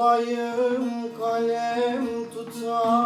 Yazayım kalem tutan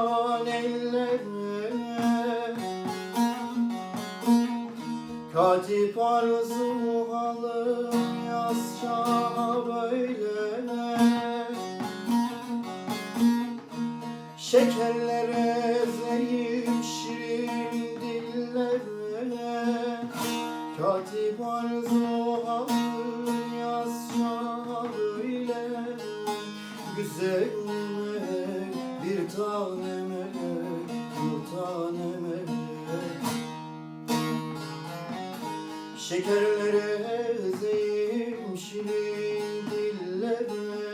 Şekerlere ezeyim şirin dillere.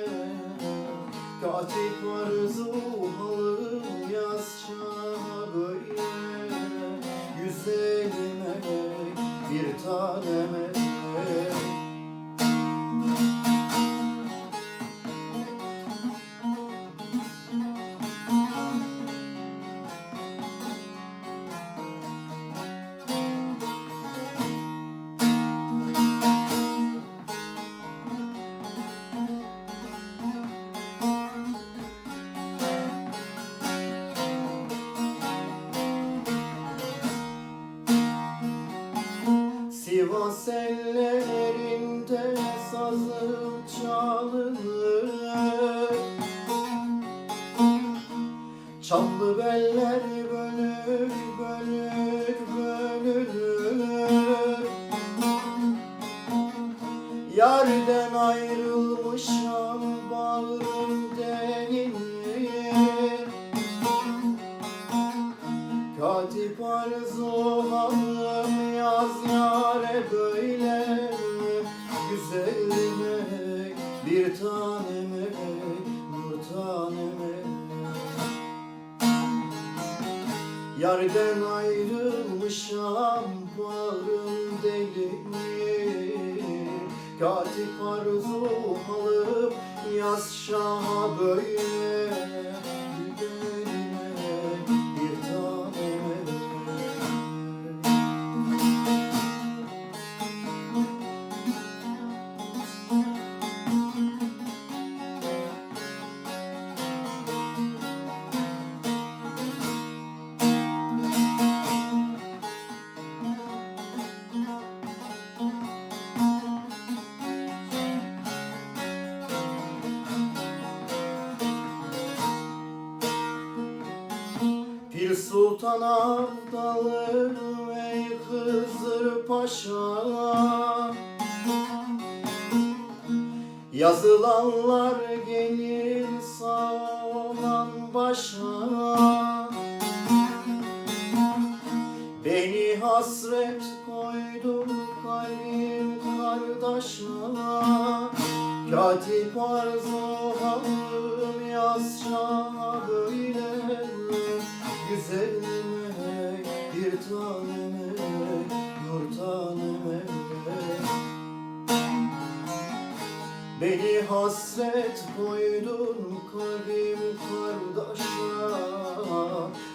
Katip arzu halım yazça böyle Güzelime bir taneme Sivas ellerinde sazım çalınır. Çamlı beller bölük bölük bölünür. Yarden ayrılmışam bağrım denilir. Katip arzu hanım bir taneme nur taneme Yarden ayrılmışam bağrım delinir Katip arzu halıp yaz şaha böyle Pir Sultan Abdalım ey Hızır Paşa. Yazılanlar gelir sağlan başa. Beni hasret koydu kalbim kardeşa. Katip arzu halım yazça böyle Güzelime bir taneme nur taneme Beni hasret koydun kalbim kardeşa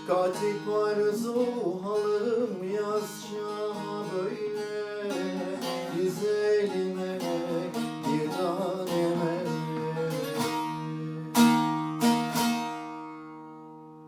Katip arzu halım yazca